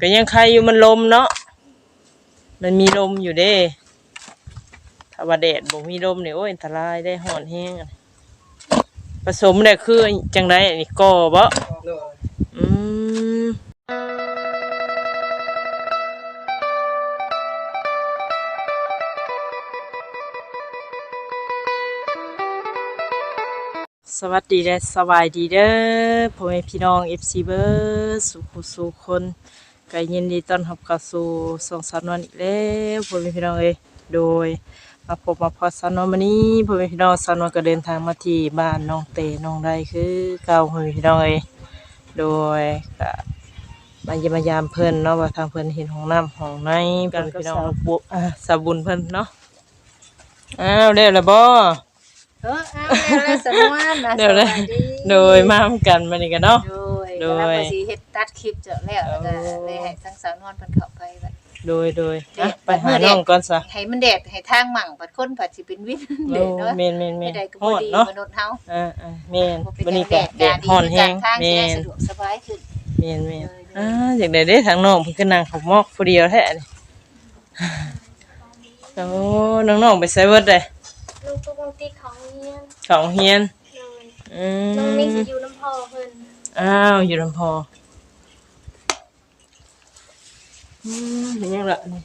ก็ยังใครอยู่มันลมเนาะมันมีลมอยู่เด้ถ้าว่าแดดบ่มีลมเนี่ยโอ้ยอันตรายได้ห่อนแห้งอะผสมได้คือจังไดอันนี้ก่อบ่อืมสวัสดีและสบายดีเด้อพ่อแม่พี่น้อง FC เบอร์สุขสุขคน ก็ยินดีต้อนรับเข้าสู่สองสามวันอีกแล้วพ่อแม่พี่น้องเอ้ยโดยมาพบมาพอสาวนวลวันนี้พ่อแม่พี่น้องสาวนวลก็เดินทางมาที่บ้านน้องเตน้องใดคือเก่าพ่อแม่พี่น้องเอ้ยโดยก็มาเยี่ยมมายามเพิ่นเนาะว่าทางเพิ่นเห็นห้องน้ำห้องในกันพี่น้องบุอ่าสาบุญเพิ่นเนาะอ้าวเร็วแล้วบ่เออเอาแล้วแล้วสมวนนะเดี๋ยวเลยสวัสโดยมาทำกันมานี่กันเนาะ โดย โดโดยยสิเฮ็ดตัดคลิปเจาะแล้วแล้วก็โอ้เลยให้ทั้งสาวนวลเพิ่นเข้าไปบัด โดยโดยเด็อะดไปหาน้องก่อนซะให้มันแดดให้ทางมั่งบัดคนผัดสิเป็นวินโอ้เด็ดเนาะเมนเมนเมไม่นได้ก็ฮบ่อดดีเนาะมนุษย์เฮาอ่าอ่าเมนบ่เป็วันนี้แดก็ดแดดฮ้อนแฮงทางเมสิได้นสะดวกสบายขึ้นเมียนเมียนอ่าอยากได้ได้ทางน้องเพิ่นก็นั่งเขามอกผู้เดียวแท้นี่โอ้น้องๆไปไสเบิดเลยลูกตุ๊กน้องติ๊กของเฮียนของเฮียน เลยอืน้องมนี่สิอยู่น้ำพ่อเพิ่น อ้าวอยู่ลำพออืมเป็นยังล่ะนี่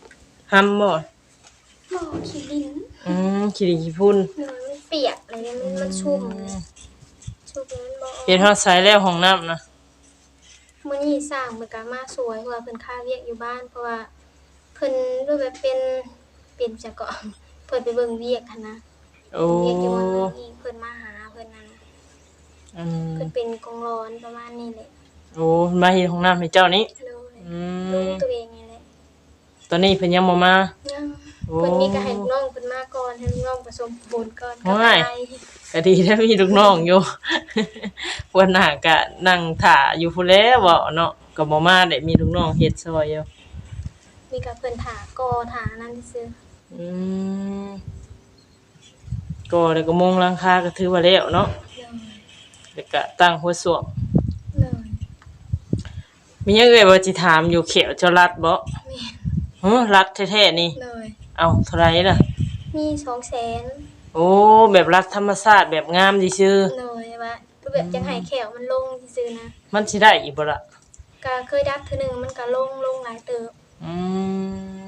ห้ำบ่หมอขี้ดินอืมขี้ดินขี้พุ่นเลยมันเปียกอะไรเนี่ยมันมันชุ่มเลยชุ่มแล้วมันบ่ออกเฮ็ดฮอดใส่แล้วห้องน้ำนะมื้อนี้สร้างมันก็มาสวยเพราะว่าเพิ่นค่าเวียกอยู่บ้าน เพราะว่าเพิ่นรูปแบบเป็นเป็นจักเกาะเพิ่นไปเบิ่งเวียกหันนะโอ้เวียกอยู่วันนี้อีกเพิ่นมาหาเพิ่นนั่น อืมเพิ่นเป็นกองร้อนประมาณนี้แหละโอ้มาเฮ็ดห้องน้ำให้เจ้านี่เลยอืลูมกตัวเองนี่แหละตอนนี้เพิ่นยังบ่มา ยังโอ้ เพิ่นมีก็ให้ลูกน้องเพิ่นมาก่อนให้ลูกน้องผสมปูนก่อนก็โอ้ไปยก็ดีถ้ามีลูกน้องอยู่วันหน้าก็นั่งถ่าอยู่พุ่นแล้วเว้าเนาะก็บ่มาได้มีลูกน้องเฮ็ดซอยอยู่มีกับเพิ่นถากอถานั่นซื่ออืมก็แล้วก็มงหลังคาก็ถือว่าแล้วเนาะเลย แล้วก็ตั้งหัวสวมเลยมีหยังเอ่ยว่าสิถามอยู่เขียวเจ้ารัดบ่แม่นเฮ้อรัดแท้ๆนี่ เลย เอ้าเท่าไหร่ล่ะ มีสองแสนโอ้แบบรัดธรรมชาติแบบงามซื่อเลยว่าแบบจังไห้แขวมันลงซื่อๆนะๆมันสิได้อีกบ่ล่ะ ก็เคยดัดเทื่อหนึงมันก็ลงลงหลายเติบอืม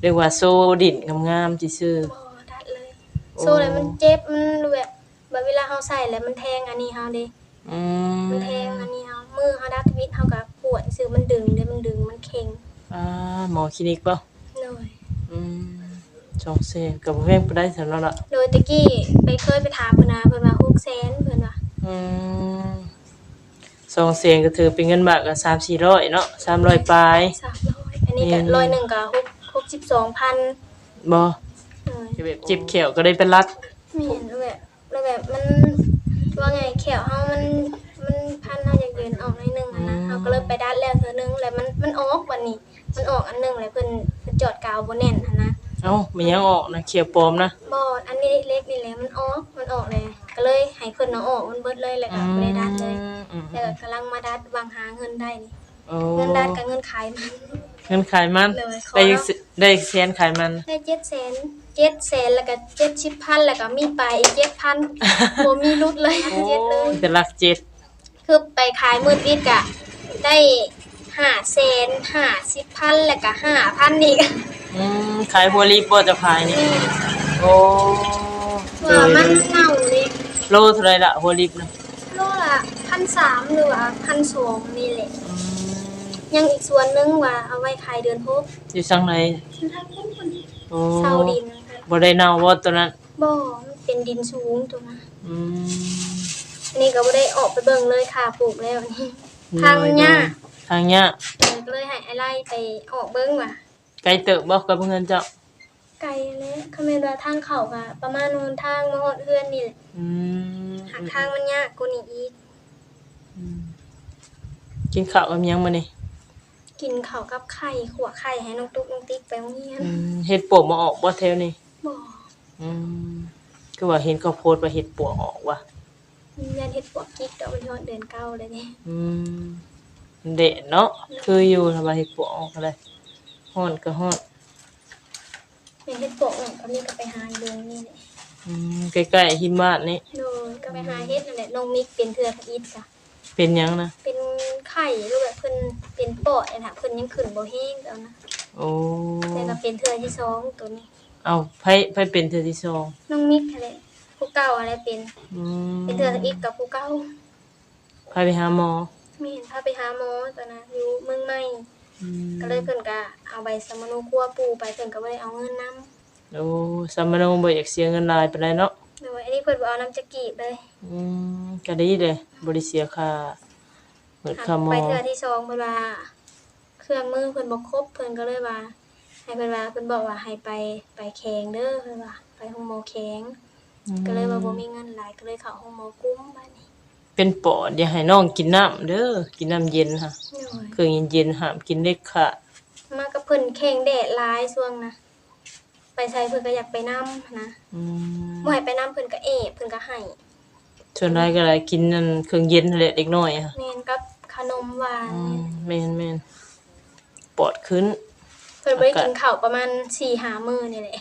เรียกว่าโซดินงามๆซื่อ บ่ดัดเลย โอ้ โซ่แล้วมันเจ็บมันแบบแบบเวลาเฮาใส่แล้วมันแทงอันนี้เฮาเด้ๆอืมมันแทงอันนี้เฮามือเฮาดัดทวิตเฮาก็ปวดซื่อมันดึงเด้มันดึงมันเข็งอ่าหมอคลินิกป่ะเลยอืมสองเซนกับเพลงไปได้สำหรับละโดยตะกี้ไปเคยไปถามเพิ่นนะเพิ่นว่า600,000เพิ่นว่าอืมสองเซนก็ถือเป็นเงินบาทก็สามสี่ร้อยเนาะสามร้อยปลาย 300อันนี้ก็อืม ร้อยหนึ่งก็6 62,000บ่เลยแบบจิบเขียวก็ได้เป็นรัดไม่เห็นแล้วแบบ แล้วแบบมันว่าไงแขวเฮามันมันพันเฮาอยากเดินออกหน่อยหนึงอะนะเฮาก็เลยไปดัดแล้วเทื่อนึงแล้วมันมันออกวันนี้ มันออกอันหนึงแล้วเพิ่นเพิ่นจอดกาวบ่แน่นอะนะเอ้ามันยังออกนะเขียวปลอมนะ บ่อันนี้เล็กนี่แหละมันออกมันออกเลยก็เลยให้เพิ่นเอาออกมันเบิดเลยแล้วก็บ่ได้ดัดเลยอืมแล้วก็กำลังมาดัดวางหาเงินได้นี่โอ้เงินดัดกับเงินขายมัน เงินขายมัน เลยขอ ได้แล้วสิได้เซนขายมันได้700,000 700,000แล้วก็70,000แล้วก็มีปลายอีก7,000บ่มีรุดเลยเจ็ดเลยแต่หลักเจ็ดคือไปขายมืดวิดกะได้ห้าเซนห้าสิบพันแล้วก็ห้าพันอีกอืมขายบัวรีบบ่จะขายนี่โอ้ว่ามันเน่าเลยโลเท่าไหรล่ะบัวรีบนะโลละพันสามหรือว่าพันสองนี่แหละ อืมยังอีกส่วนหนึงว่าเอาไว้ขายเดือนพบอยู่สังไหนทางพุ่นคนโอ้เซาดิน บ่ได้เน่าบ่ตัวนั้นบ่ มันเป็นดินสูงตัวนะอืมอันนี้ก็บ่ได้ออกไปเบิ่งเลยค่ะปลูกแล้วนี่ทางมันยากทางเนี้ยเลยก็เลยให้ไอ้ไล่ไปออกเบิ่งว่าไกลเติบบ่กับเงินเจ้าไกลแล้วคำแม่นว่าทางเขาก็ประมาณนู้นทางมาฮอดเฮือนนี่แหละอืมหากทางมันยากกว่านี้อีก กินข้าวกับหยังมื้อนี้กินข้าวกับไข่ขัวไข่ให้น้องตุ๊กน้องติ๊กไปโรงเรียน อืมเฮ็ดปวกมาออกบ่แถวนี้ บ่อืมคือว่าเห็นเขาโพสต์ว่าเฮ็ดปวกออกว่ะยันเฮ็ดปวกกิ๊กดอกมันฮอดเดือนเก้าเลยนี่อืมเดะเนาะคืออยู่ทำไมเฮ็ดปวกออกอะไรฮ้อนก็ฮ้อนแม่เฮ็ดโปะก็นี่ก็ไปหาอยู่นี่แหละอืมใกล้ๆหิมะนี่โดยก็ไปหาเฮ็ดนั่นแหละน้องมิกเป็นเทือกอีดจ้ะเป็นหยังนะเป็นไข่หรือแบบเพิ่นเป็นปอดอะนะเพิ่นยังขึ้นบ่แห้งแล้วนะโอ้แต่ก็เป็นเทือกที่สองตัวนี้ เอาไผไผเป็นเทื่อที่สองน้องมิกอะไรผู้เก่าอะไรเป็นอืมเป็นเทือกอีดกับผู้เก่าพาไปหาหมอแม่นพาไปหาหมอตอนนั้นอยู่เมืองใหม่อืมก็เลยเพิ่นก็เอาใบสมโนครัวปูไปเพิ่นก็บ่ได้เอาเงินนํโอ้สามโนบ่อยากเสียเงินหลายปานใดเนาะโดยอันนี้เพิ่นบ่เอาน้ำจักกีบเลยอืมก็ดีเลยบ่ได้เสียค่าเหมือนค่าหมอไปเทือกที่สองเพิ่นว่าเครื่องมือเพิ่นบ่ครบเพิ่นก็เลยว่า ให้เพิ่นว่าเพิ่นบอกว่าให้ไปไปแข่งเด้อเพิ่นว่าไปห้องหมอแข่งก็เลยว่าบ่มีเงินหลายก็เลยเข้าห้องหมอกุ้มบัดนี้เป็นปอดอย่าให้น้องกินน้ำเด้อกินน้ำเย็นค่ะโดยเครื่องเย็นๆห้ามกินเด็ดขาดมากับเพิ่นแข่งแดดหลายช่วงนะไปใส่เพิ่นก็อยากไปนํนะอืมบ่ให้ไปนํเพิ่นก็เอะเพิ่นก็ให้ส่วนใดก็ได้กินนั่นเครื่องเย็นนั่นแหละเด็กน้อยอะค่ะแม่นกับขนมหวานอืมแม่นแม่นปอดขึ้น เพิ่นบ่ได้อากาศกินข้าวประมาณ4-5มื้อนี่แหละ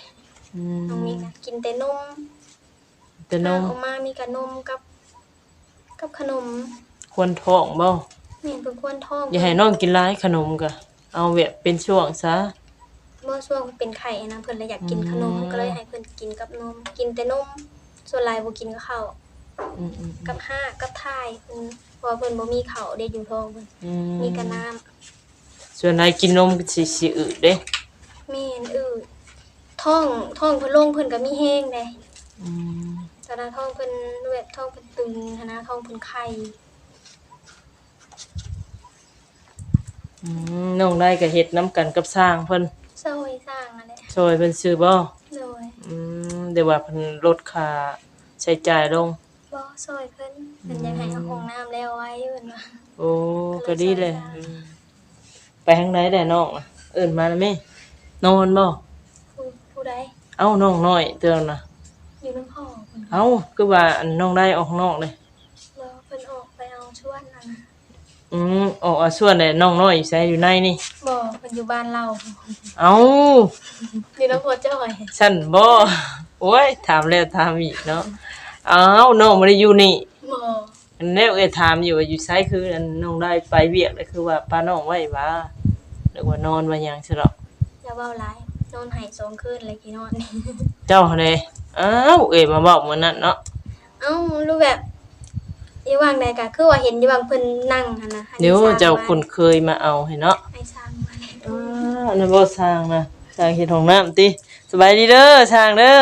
อืน้องมมิกนะกินแต่นมแต่น้องทางออกมามีกับนมกับ กับขนมควรท้องบ่แม่นเพิ่นควรท้องอย่าให้น้องกินหลายขนมก็เอาแบบเป็นช่วงซะ เมื่อช่วงเป็นไข่นะเพิ่นเลยอยากกินขนมอืม ก็เลยให้เพิ่นกินกับนม กินแต่นมส่วนหลายบ่กินกับข้าวอืมอืมกับห้ากับทายเพิ่นเพราะว่าเพิ่นบ่มีข้าวเด้อยู่ท้องเพิ่นอืมีแต่น้ำ ส่วนใดกินนมก็สิสิอึเด้แม่นอืดท้องท้องเพิ่นลงเพิ่นก็มีแห้งเด้อืมตอนนั้นท้องเพิ่นแบบท้องเพิ่นตึงหั้นนะท้องเพิ่นไข้อืมน้องได้ก็เฮ็ดน้ำกันกับสร้างเพิ่นซอยสร้างนั่นแหละช่วยเพิ่นซื้อบ่โดยอืมเดี๋ยวว่าเพิ่นลดค่าใช้จ่ายลง บ่ซอยเพิ่นเพิ่นอยากให้เอาห้องน้ำแล้วไว้เพิ่นว่า โอ้ก็ดีเลยอืม ไปทางไหนได้น้องอะเอิ้นมาแล้วแม่นอนบ่ผู้ผู้ใดเอ้าน้องน้อยเตือนน่ะ อยู่น้ำพ่อเพิ่นเอ้าคือว่าอันน้องได้ออกข้างนอกเลยบ่เพิ่นออกไปเอาชวนนั่นน่ะอืมออกเอาส่วนไหนน้องน้อยอยู่ไสอยู่ในนี่ บ่เพิ่นอยู่บ้านเราเอ้าอยู่น้ำพ่อจ้อย ฉันบ่โอ้ยถามแล้วถามอีกเนาะเอ้าน้องบ่ได้อยู่นี่บ่ อันนี้เอ้ยถามอยู่ว่าอยู่ไสคืออันน้องได้ไปเวียกเลยคือว่าป้าน้องไว้ว่าหรือว่านอนว่าหยังซิดอกอย่าเว้าหลายนอนให้สองคืนเลยกี่นอน เจ้าเด้อ้าวเอ้ยมาบอกมื้อนั้นเนาะเอ้ารู้แบบอยู่วางใดก็คือว่าเห็นอยู่วางเพิ่นนั่งหั่นน่ะอันนี้เดี๋ยวสร้งเจ้าไว้คุณเคยมาเอาให้เนาะให้สร้างไว้อ่าอันนั้นบ่สร้างนะสร้างเฮ็ดห้องน้ำติสบายดีเด้อสร้างเด้อ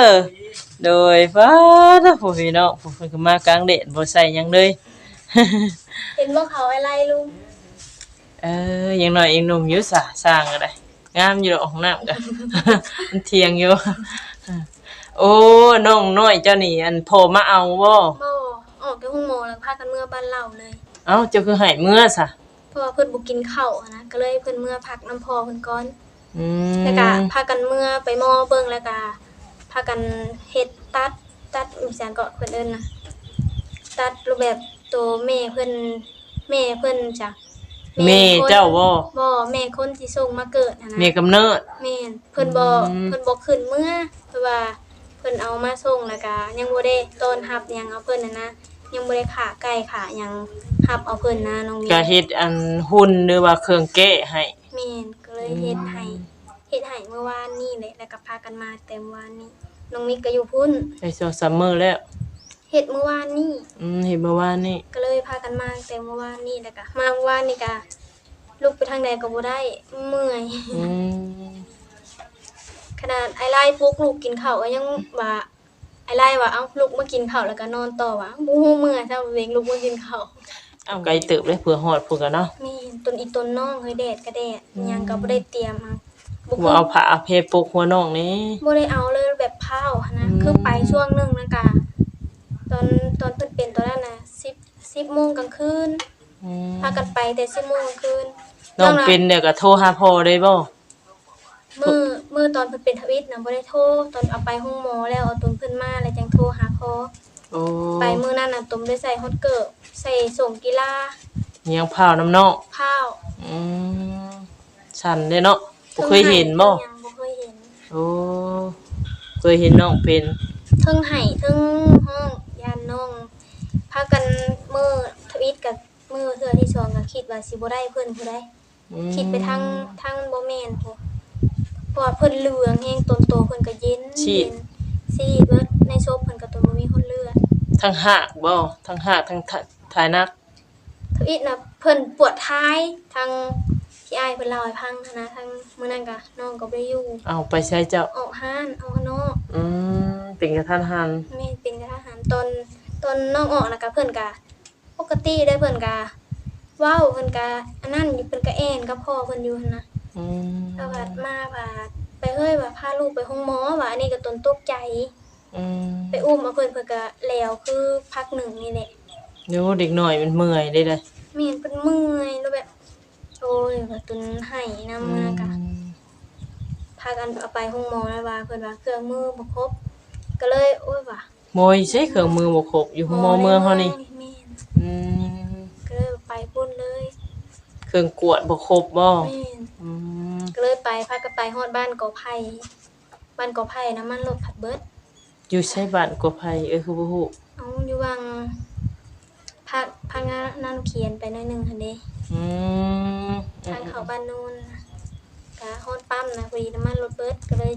โดยฟ้าเด้อผู้พี่น้องผู้เพิ่นก็มากลางแดดบ่ใส่หยังเลย เห็นบ่เขาอะไรลุงเอออย่างน้อยยังหนุ่มอยู่ซะสร้างก็ได้งามอยู่ดอกห้องน้ำก็มันเที่ยงอยู่ โอ้น้องน้อยเจ้านี่อันโผล่มาเอาบ่บ่ออกจากห้องหมอแล้วพากันเมื่อบ้านเราเลยเอ้าเจ้าคือให้เมื่อซะเพราะว่าเพิ่นบ่กินข้าวอะนะก็เลยเพิ่นเมื่อพักน้ำพอเพิ่นก่อนอืมแล้วก็พากันเมื่อไปหมอเบิ่งแล้วก็พากันเฮ็ดตัดตัดอีสานก็เพิ่นเอิ้นนะตัดรูปแบบ ตัวแม่เพิ่นแม่เพิ่นจ้ะแม่คนเจ้าบ่บ่แม่คนที่ส่งมาเกิดนะนะแม่กำเนิด แม่นเพิ่นบ่อืม เพิ่นบ่ขึ้นเมื่อเพราะว่าเพิ่นเอามาส่งแล้วก็ยังบ่ได้ต้อนรับหยังเอาเพิ่นน่ะนะยังบ่ได้ขาไก่ขาหยังรับเอาเพิ่นนะน้องมีก็เฮ็ดอันหุ่นหรือว่าเครื่องแก้ให้ แม่นก็เลยเฮ็ดให้เฮ็ดให้เมื่อวานนี้แหละแล้วก็พากันมาแต่เมื่อวานนี้น้องมิกก็อยู่พุ่น ไปสองสามมื้อแล้ว เฮ็ดเมื่อวานนี้อืมเห็นเมื่อวานนี่ ก็เลยพากันมาแต่เมื่อวานนี้แล้วก็มาเมื่อวานนี้ก็ลุกไปทางใดก็บ่ได้เมื่อย อืมขนาดไอ้ไล่ปลุกลูกกินข้าวก็ยังว่าไอ้ไล่ว่าเอ้าลูกมากินข้าวแล้วก็นอนต่อว่าบ่ฮู้เมื่อยถ้าเวงลูกมากินข้าวเอาไกลเติบเลยเผื่อฮอดพุ่นกันเนาะแม่นต้นอีต้นน้องเฮ้ยแดดก็แดดหยังก็บ่ได้เตรียมเอาบ่ว่าเอาผ้าเพปกหัวน้องนี่ บ่ได้เอาเลยแบบพาวหั้นนะอืมคือไปช่วงหนึงนะกะ ตอนตอนเพิ่นเป็นตอนนั้นน่ะ10 10โมงกลางคืนอืมพากันไปแต่10โมงกลางคืนน้องเป็นเดี๋ยวก็โทรหาพ่อได้บ่มือมือตอนเพิ่นเป็นทวิตน่ะบ่ได้โทรตอนเอาไปห้องหมอแล้วเอาตนเพิ่นมาแล้วจังโทรหาพ่อโอ้ไปมื้อนั้นน่ะตุมได้ใส่ฮอตเกิร์ใส่ส่งกีฬาโยังพาวน้ำเนาะข้าวอืมฉันเด้เนาะบ่เคยเห็นบ่ ยังบ่เคยเห็น โอ้เคยเห็นน้องเป็น เทั้งไห้เทั้งห้องยานน้อง พากันมือทวิตกับมือเทื่อที่สองก็คิดว่าสิบ่ได้เพิ่นผู้ใดอืมคิดไปทางทางบ่แม่นผู้เพราะว่าเพิ่นเหลืองแฮงตนโตเพิ่นก็เย็นเย็นซีดเบิดในศพเพิ่นก็ตนบ่มีคนเลือดทั้งหากบ่ทั้งหากทั้งทะทายนัก ทวิตน่ะเพิ่นปวดท้ายทางที่อ้ายเพิ่นเล่าให้ฟังหั้นนะทางมื้อนั้นก็น้องก็บ่ได้อยู่เอาไปใช้เจ้า ออกห้านออกข้างนอก อืมเป็นกระทันหันแม่เป็นทหารตอน ตอนน้องออกนะกะเพิ่นกะปกติได้เพิ่นกะเว้าเพิ่นกะอันนั้นอยู่เพิ่นกะแอนกับพ่อเพิ่นอยู่หั่นนะอืมแล้วผัดมาผัดไปเฮ้ยว่าพาลูกไปห้องหมอว่าอันนี้ก็ตนตกใจ อืมไปอุ้มเอาเพิ่นเพิ่นกะแล้วคือพักหนึ่งนี่แหละเดี๋ยวเด็กหน่อยมันเมื่อยได้เลยแม่นเพิ่นเมื่อยแล้วแบบโอ้ยว่าตุนให้นำมือกะ พากันเอาไปห้องหมอแล้วว่าเพิ่นว่าเครื่องมือบ่ครบ ก็เลยโอ้ยว่า โมยใช้เครื่องมือบ่ครบอยู่หมอเมืองเฮานี่แม่นอืมก็เลยไปพุ่นเลยเครื่องกวดบ่ครบบ่แม่นอืมก็เลยไปพากันไปฮอดบ้านกอไผ่บ้านกอไผ่น้ำมันรถผัดเบิดอยู่ใช้บ้านกว่าไผเอ้ยคือบ่ฮู้เอาอยู่วังพาพางานนั่นเขียนไปหน่อยหนึงหั่นเด้ อืมทางเขาบ้านนู้นกะฮอดปั๊มนะพอดีน้ำมันรถเบิดก็เลย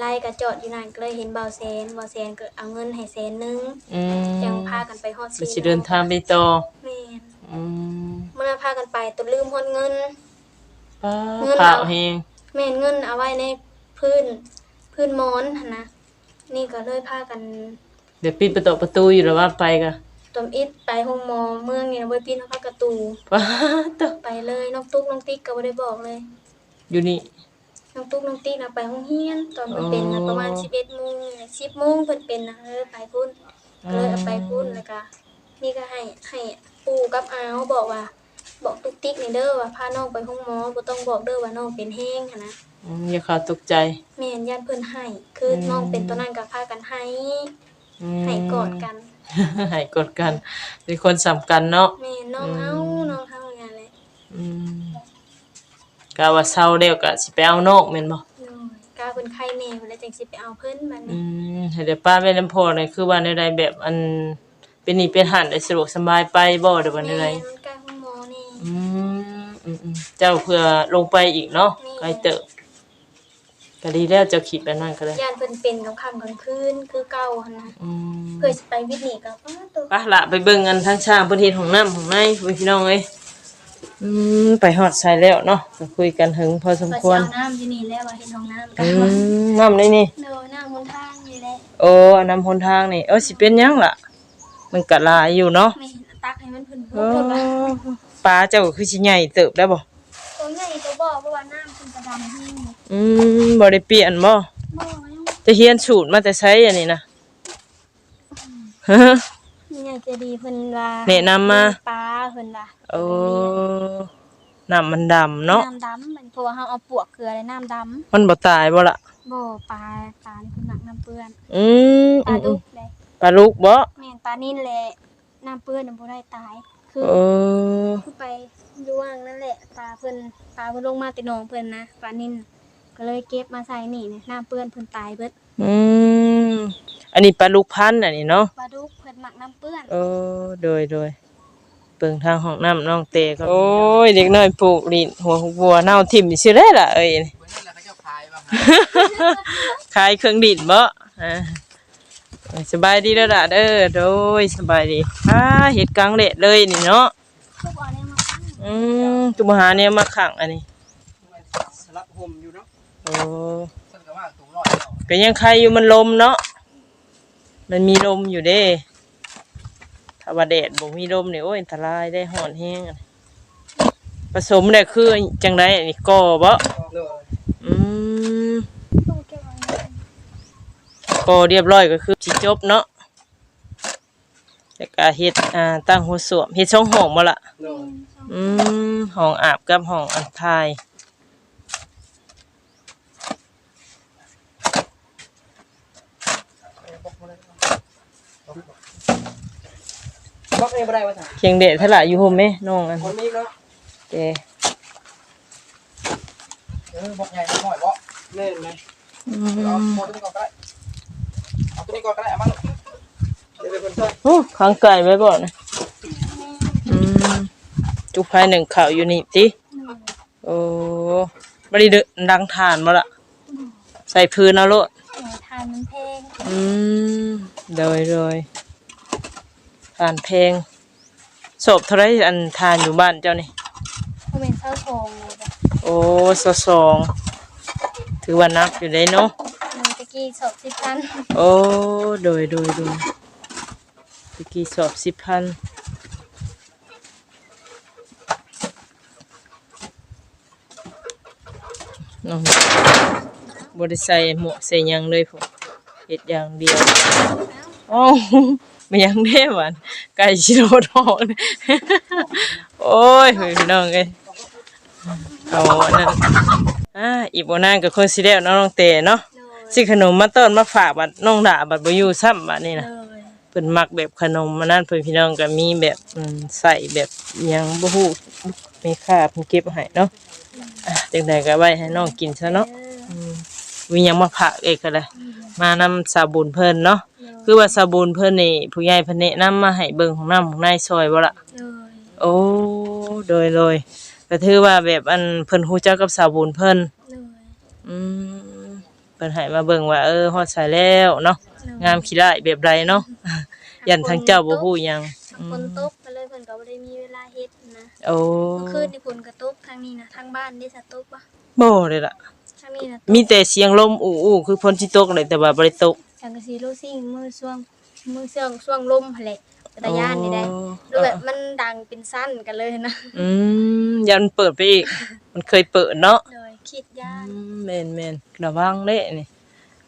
ไล่ก็จอดอยู่นั่นก็เลยเห็นเบาแสนเบาแสนก็เอาเงินให้แสนหนึงอืมยังพากันไปฮอดสิสิเดินทางไปต่อแม่นอืมเมื่อพากันไปตัวลืมฮอดเงิน ป้าเงินข้าวเอาแฮงแม่นเงินเอาไว้ในพื้นพื้นหมอนหั่นนะนี่ก็เลยพากันเดี๋ยวปิดประตูประตูอยู่แล้วว่าไปกะตมอิดไปห้องหมอเมืองนี่นะบ่ได้ปีนเขาพักกระตู ป้าตอไปเลยน้องตุ๊กน้องติ๊กก็บ่ได้บอกเลย อยู่นี่ น้องตุ๊กน้องติ๊กน่ะไปห้องเรียนตอนเพิ่นเป็นน่ะอ๋อประมาณ11โมง10โมงเพิ่นเป็นน่ะเออไปพุ่นก็เลยเอาไปพุ่นแล้วก็นี่ก็ให้ให้ปู่กับอาวบอกว่า บอกตุ๊กติ๊กนี่เด้อว่าพาน้องไปห้องหมอบ่ต้องบอกเด้อว่าน้องเป็นแห้งหันนะอืมอย่าเข้าตกใจแม่นย่านเพิ่นให้คืออมน้องเป็นตอนนั้นก็พากันให้อืม ให้กอดกัน ให้กอดกันเป็นคนสำคัญเนาะแม่นน้องเฮาน้องเฮาอย่างนั้นแหละอืม กะว่าเศร้าแล้วก็สิไปเอานอกแม่นบ่โอ้ยกาเพิ่นไข้แน่เพิ่นเลยจังสิไปเอาเพิ่นบัดอืนี้มให้เดี๋ยวป้าไปน้ำพอนี่คือว่าในใดแบบอันเป็นนี่เป็นหันได้สะดวกสบายไปบ่เดี๋ยววันใดแม่มันใกล้ห้องหมอนี่ อืมอืมอืมเจ้าเพื่อลงไปอีกเนาะไกลเติบก็ดีแล้วเจ้าคิดแบบนั้นก็ได้ย่านเพิ่นเป็นกลางค่ำกลางคืนคือเก่าหั่นนะอืม เพื่อสิไปวิทย์นี่ก็ป้าตัว ไปละไปเบิ่งกันทั้งช่างเพิ่นเฮ็ดของน้ำของในเพิ่นพี่น้องเอ้ย อืมไปฮอดใส่แล้วเนาะก็คุยกันถึงพอสมก็คสิวรเอาน้ำที่นี่แล้วว่าเฮ็ดห้องน้ำกัอืนว่ามน้ำนี่นี่เด้อน้ำบนทางนี่แหละโอ้น้ำหนทางนี่ เอ้าสิเป็นหยังล่ะ มันก็หลายอยู่เนาะไม่เห็นตักให้มันเพิ่นเอพูดว่าอปลาเจ้าก็คือสิใหญ่เติบได้บ่ตัวใหญ่ตัวบอกเพราะว่าน้ำเพิ่นกระดำหิ้งอืมบ่ได้เปลี่ยนบ่บ่ยังจะเฮียนสูตรมาแต่ไสอันนี้นะฮะ มีใหญ่ใจะดีเพิ่นว่าแนะนำมา ปลาเพิ่นว่าโอ้น้ำมันดำเนาะน้ำดำมันเพราะว่าเฮาเอาปวกเกลือและน้ำดำมันบ่ตายบ่ล่ะบ่ปลาปลานี่เพิ่นมักน้ำเปื้อนอืมปลาอืดุมกเลยปลาลูกบ่แม่นปลานิ่นแหละน้ำเปื้อนน่ะบ่ได้ตาย คือ เออคือไปอยู่ว่างนั่นแหละปลาเพิ่นปลาเพิ่นลงมาแต่หนองเพิ่นนะปลานิ่นก็เลยเก็บมาใส่นี่เนี่ยน้ำเปื้อนเพิ่นตายเบิดอืมอันนี้ปลาลูกพันธุ์อันนี้เนาะปลาดุก เพิ่นมักน้ำเปื้อน โอ้โดยโดยเปิงทางห้องน้ำน้องเตก็โอ้ยเด็กน้อยปลูกลิ้นหัวบัวเน่าทิ่มสิได้ล่ะเอ้ยขายเครื่องดินบ่อ่าสบายดีแล้วล่ะเด้อโดยสบายดีอ่าเฮ็ดกลางแดดเลยนี่เนาะทุกอันนี้มาตั้งอืมจุมหาเนี่ยมาขังอันนี้สลับห่มอยู่เนาะโอ้เพิ่นก็ว่าสูงร้อยแล้วก็ยังใครอยู่มันลมเนาะมันมีลมอยู่เด้ ถ้าว่าแดดบ่มีลมนี่โอ้ยอันตรายได้ห่อนแห้งอะผสมได้คือจังไดอันนี้ก่อบ่เลยอืมตู้เก็บไว้นี่ก่อเรียบร้อยก็คือสิจบเนาะแล้วก็เฮ็ดอ่าตั้งหัวสวมเฮ็ดช่องห้องบ่ล่ะเลยอืมห้องอาบกับห้องอันทาย ล็อกเองบ่ได้ว่าซั่นเคียงเดะเท่าไหร่อยู่โฮมไหมน้องอันคนมีเนาะเจเออบอกใหญ่บอกน้อยบ่แม่นไหมอืเอามตัวนี้ก่อนก็ได้เอาตัวนี้ก่อนก็ได้เอามาเดี๋ยวเป็นคนช่วยโอ้ขังไก่ไว้บ่นะอืมจุกภายหนึ่งข่าวอยู่นี่ติโอ้บริเดดังทานมาละใส่พื้นเอาโลดโอ้ทานมันแพงอืมโดยโดย ทานเพลงศพเท่าไรอันทานอยู่บ้านเจ้านี่ เขาเป็นเศร้าโศกเลยแบบโอ้สสอง ถือว่านักอยู่เลยเนาะ มันตะกี้สอบสิบพันโอ้โดยโดยโดยตะกี้สอบสิบพันน้องบริใส่หมวกใส่หยังเลยผมเห็ดอย่างเดียวโอ้ ไม่ยังได้หวานไก่ชิโร่ทองเนี่ยโอ้ยเฮ้ยพี่น้องเอ้ยเอาอันนั้นอ่าอีกบนานกับคนสิเดียวเนาะน้องเตเนาะเลยสิขนมมาต้อนมาฝากบัดน้องดาบัดบ่อยู่ซ้ำบัดนี่นะเลยเพิ่นมักแบบขนมมานั่นเพิ่นพี่น้องก็มีแบบอืมใส่แบบหยังบ่ฮู้มีค่าเพิ่นเก็บให้เนาะอะจังไดก็ไว้ให้น้องกินซะเนาะเอออืมมีหยังมาฝากเอกก็เลยมานำสาบุญเพิ่นเนาะ คือว่าสาบุญเพิ่นนี่ผู้ใหญ่เพิ่นแนะนำมาให้เบิ่งของน้ำของนายซอยบ่ล่ะเลยโอ้โดยโดยก็ถือว่าแบบอันเพิ่นฮู้จักกับสาบุญเพิ่นเลยอืมเพิ่นให้มาเบิ่งว่าเออฮอดใส่แล้วเนาะงามขี้ได้แบบไรเนาะยันทั้งเจ้าบ่ฮู้หยังอืฝนมตกก็เลยเพิ่นก็บ่ได้มีเวลาเฮ็ดนะโอ้เมื่อคืนนี่ฝนก็ตกทางนี้นะทางบ้านได้สะตกปะบ่เลยล่ะทางนี้นะตกมีแต่เสียงลมอู้ๆคือฝนสิตกเลยแต่ว่าบ่ได้ตก สังกะสีโลซิ่งมือช่วงมือช่วงช่วงลมหั่นแหละตะยานนี่ได้โอ้ดูแบบมันดังเป็นสั้นกันเลยนะอืมยันเปิดไปอีก มันเคยเปิดเนาะเลยคิดยาอืนมแม่นๆระวังเด้นี่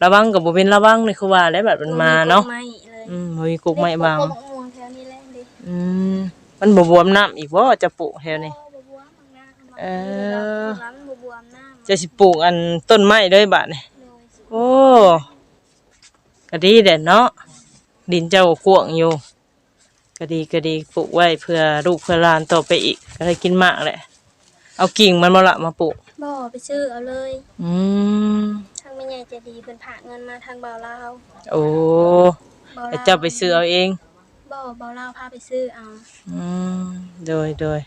ระวังก็บ่เป็นระวังนี่คือว่าแล้วแบบมันมาเนาะไม่เลยอืมบ่มีกุกไม้บางเด็กพวกม่วงแถวนี้แหละดิอืมมันบ่บวมน้ำอีกบ่จะปลูกแถวนี้โอ้บ่บวมบางหน้าบางเออร้านบ่บวมหน้าจะสิปลูกอันต้นไม้เลยบาดนี่เลยโอ้ ก็ดีเด่นเนาะดินเจ้ากวางอยู่ ก็ดีก็ดีปลูกไว้เพื่อลูกเพื่อหลานต่อไปอีกก็ได้กินมากแหละ เอากิ่งมันมาละมาปลูกบ่ไปซื้อเอาเลย อืมทางแม่ใหญ่ใจะดีเพิ่นฝากเงินมาทางบ่าวลาวโอ้บ่าวไอ้ลาวเจ้าไปซื้อเอาเอง บ่บ่าวลาวพาไปซื้อเอาอืมโดยโดย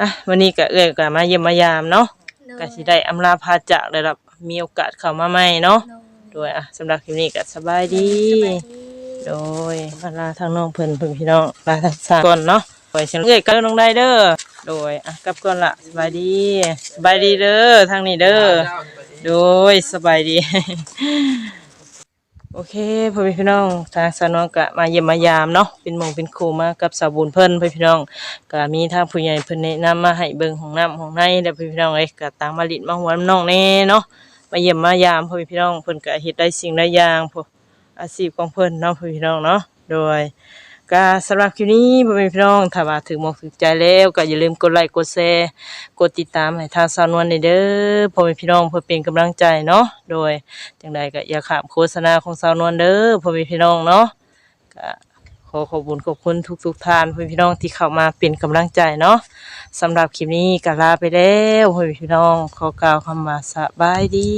อะวันนี้ก็เอ้ยก็มาเยี่ยมมายามเนาะเลยก็สิได้อำลาพาจากได้รับมีโอกาสเข้ามาใหม่เนาะเลย โดยอะสำหรับคลิปนี้ก็สบายดีสบายดีโดยมาลาทางน้องเพิ่นเพิ่นพี่น้องลาทางสามก่อนเนาะปล่อยเสียงเอ้ยก็น้องได้เด้อโดยอะกลับก่อนละสบายดีสบายดีเด้อทางนี้เด้อโดยสบายดี โอเคพ่อแม่พี่น้องทางสาวนองก็มาเยี่ยมมายามเนาะเป็นหมองเป็นครูมากับสาวบุญเพิ่นพ่อพี่น้องก็มีทางผู้ใหญ่เพิ่นแนะนำมาให้เบิ่งของน้ำของในแล้วพ่อพี่น้องเอ้ยก็ตามมาลิดมาหัวน้องแน่เนาะ มาเยี่ยมมายามพ่อพี่น้องเพิ่นก็เฮ็ดได้สิ่งได้อย่างพวกอาชีพของเพิ่นเนาะพี่น้องเนาะโดยก็สำหรับคลิปนี้พ่อพี่น้องถ้าว่าถึงมอกถึงใจแล้วก็อย่าลืมกดไลค์กดแชร์กดติดตามให้ทางสาวนวลในเด้อพ่อพี่น้องเพื่อเป็นกำลังใจเนาะโดยจังใดก็อย่าข้ามโฆษณาของสาวนวลเด้อพ่อพี่น้องเนาะก็ขอขอบคุณขอบคุณทุกๆท่านพ่อพี่น้องที่เข้ามาเป็นกำลังใจเนาะ สำหรับคลิปนี้ก็ลาไปแล้วพี่น้องขอกล่าวคำว่าสบายดี